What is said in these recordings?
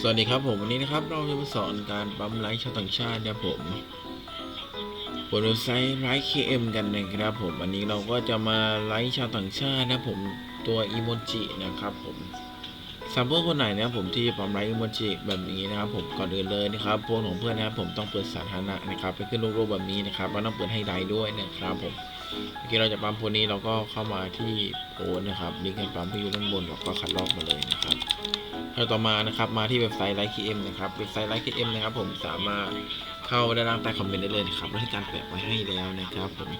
สวัสดีครับผมวันนี้นะครับเราจะมาสอนการปั๊มไลค์ชาวต่างชาตินะผมบนเว็บไซต์ไลค์ KM กันนะครับผมวันนี้เราก็จะมาไลค์ชาวต่างชาตินะผมตัวอีโมจินะครับผมสำหรับเพื่อนคนไหนนะผมที่จะปั๊มไลค์อีโมจิแบบนี้นะครับผมก่อนอื่นเลยนะครับโพสของเพื่อนนะครับผมต้องเปิดสาธารณะนะครับไปขึ้นรูปแบบนี้นะครับแล้วต้องเปิดให้ไลค์ด้วยนะครับผม เมื่อกี้เราจะปั๊มโพสต์นี้เราก็เข้ามาที่โพสนะครับลิงก์การปั๊มที่อยู่ด้านบนเราก็คัดลอกมาเลยนะครับเราต่อมานะครับมาที่เว็บไซต์ไลค์คีเอ็มนะครับเว็บไซต์ไลค์คีเอ็มนะครับผมสามารถเข้าด้านล่างใต้คอมเมนต์ได้เลยนะครับแล้วที่การแปะไว้ให้แล้วนะครับผม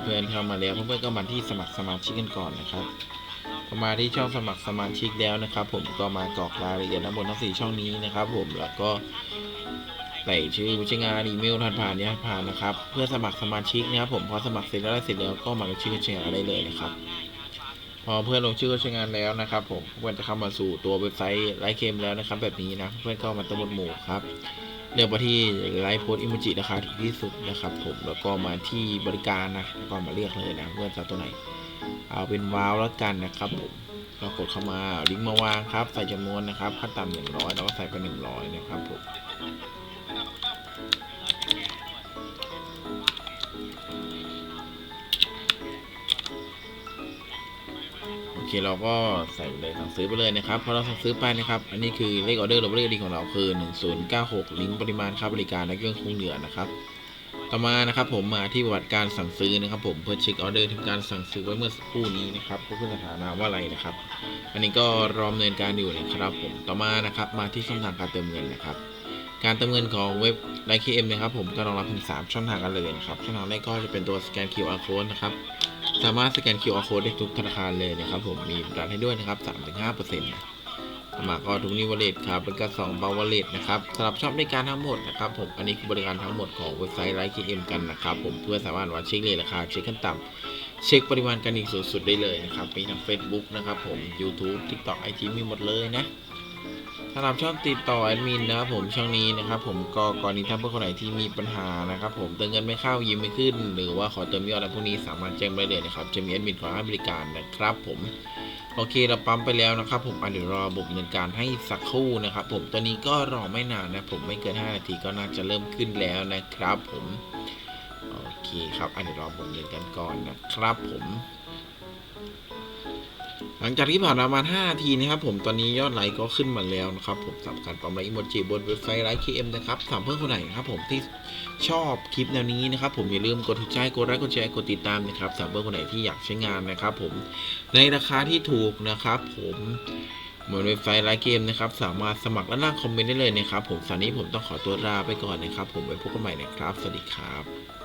เพื่อนเข้ามาแล้วเพื่อนๆก็มาที่สมัครสมาชิกกันก่อนนะครับพอมาที่ช่องสมัครสมาชิกแล้วนะครับ ผมก็มากรอกรายละเอียดด้านบนทั้งสี่ช่องนี้นะครับ ผมแล้วก็ ใส่ชื่อผู้ใช้งานอีเมลทันผ่านเนี่ยผ่านนะครับ เพื่อสมัครสมาชิกนะครับผมพอสมัครเสร็จแล้วเสร็จแล้วก็มาลงชื่อผู้ใช้งานได้เลยนะครับ พอเพื่อนลงชื่อใช้งานแล้วนะครับ ผมเพื่อนจะเข้ามาสู่ตัวเว็บไซต์ไลฟ์เคมแล้วนะครับ แบบนี้นะเพื่อนเข้ามาตบนหมู่ครับเลือกมาที่ไลฟ์โพสอิมจิราคาถูกที่สุดนะครับ ผมแล้วก็มาที่บริการนะแล้วก็มาเลือกเลยนะเพื่อนจะตัวไหน เอาเป็นว้าวแล้วกันนะครับผมก็กดเข้ามาลิงก์มาวางครับ ใส่จำนวนนะครับขั้นต่ำหนึ่งร้อยแล้วก็ใส่ไปหนึ่งร้อยนะครับผม เคเราก็ใส่ไปเลยสั่งซื้อไปเลยนะครับพอเราสั่งซื้อไปนะครับ อันนี้คือเลขออเดอร์หรือว่าเลขดีของเราคือ 1096 ลิงก์ปริมาณค่าบริการและเครื่องคงเหลือนะครับ ต่อมานะครับผมมาที่ประวัติการสั่งซื้อนะครับ ผมเพื่อเช็คออเดอร์ที่การสั่งซื้อไว้เมื่อสักครู่นี้นะครับก็คือสถานะว่าอะไรนะครับ อันนี้ก็รอดำเนินการอยู่นะครับ ผมต่อมานะครับมาที่ช่องทางการเติมเงินนะครับการเติมเงินของเว็บไลค์เคเอ็มนะครับผมก็รองรับถึง3ช่องทางกันเลยนะครับช่องทางแรกก็จะเป็นตัวสแกน QR code นะครับ สามารถสแกน QR code ได้ทุกธนาคารเลยนะครับผมมีบริการให้ด้วยนะครับ 3-5%นะมาก็ทุกนิวเลตครับเป็นกระสองเบาวเลตนะครับสำหรับชอบบริการทั้งหมดนะครับผมอันนี้คือบริการทั้งหมดของเว็บไซต์ไลค์เคเอ็มกันนะครับผมเพื่อสามารถวัดเช็คเลยราคาเช็คขั้นต่ำเช็คปริมาณการอีกสูงสุดได้เลยนะครับมีทั้ง Facebook นะครับผม YouTube TikTok IG มีหมดเลยนะ สำหรับช่องติดต่อแอดมินนะครับผมช่องนี้นะครับผมก็กรณีถ้าเพื่อคนไหนที่มีปัญหานะครับผมเติมเงินไม่เข้ายิ้มไม่ขึ้น หรือว่าขอเติมยอดอะไรพวกนี้สามารถแจ้งได้เลยนะครับจะมีแอดมินคอยให้บริการนะครับผมโอเคเราปั๊มไปแล้วนะครับผมอะเดี๋ยวรอบบดำเนินการให้สักครู่นะครับผมตัวนี้ก็รอไม่นานนะผมไม่เกิน 5 นาทีก็น่าจะเริ่มขึ้นแล้วนะครับผมโอเคครับอะเดี๋ยวรอบบดำเนินการก่อนนะครับผม หลังจากที่ผ่านมาประมาณ5นาทีนะครับผมตอนนี้ยอดไลค์ก็ขึ้นมาแล้วนะครับผมสำหรับการปั๊มไลค์อีโมจิบนเว็บไซต์ไลค์ KM นะครับถามเพื่อนคนไหนนะครับผมที่ชอบคลิปแนวนี้นะครับผมอย่าลืมกดถูกใจกดไลค์กดแชร์กดติดตามนะครับสำหรับเพื่อนคนไหนที่อยากใช้งานนะครับผมในราคาที่ถูกนะครับผมเหมือนเว็บไซต์ไลฟ์เกมนะครับสามารถสมัครและล่างคอมเมนต์ได้เลยนะครับผมสำหรับนี้ผมต้องขอตัวลาไปก่อนนะครับผมไว้พบกันใหม่นะครับ สวัสดีครับ